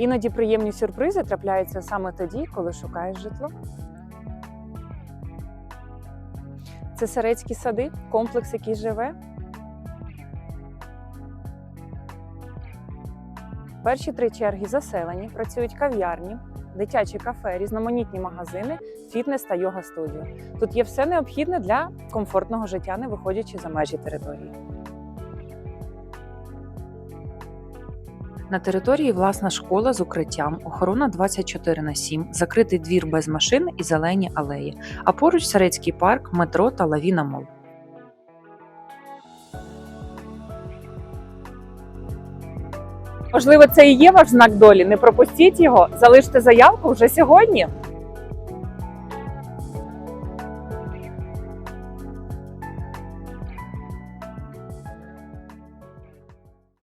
Іноді приємні сюрпризи трапляються саме тоді, коли шукаєш житло. Це Сарецькі сади, комплекс, який живе. Перші три черги заселені, працюють кав'ярні, дитячі кафе, різноманітні магазини, фітнес та йога студію. Тут є все необхідне для комфортного життя, не виходячи за межі території. На території власна школа з укриттям, охорона 24 на 7, закритий двір без машин і зелені алеї, а поруч Сарецький парк, метро та лавіна мол. Можливо, це і є ваш знак долі. Не пропустіть його, залиште заявку вже сьогодні.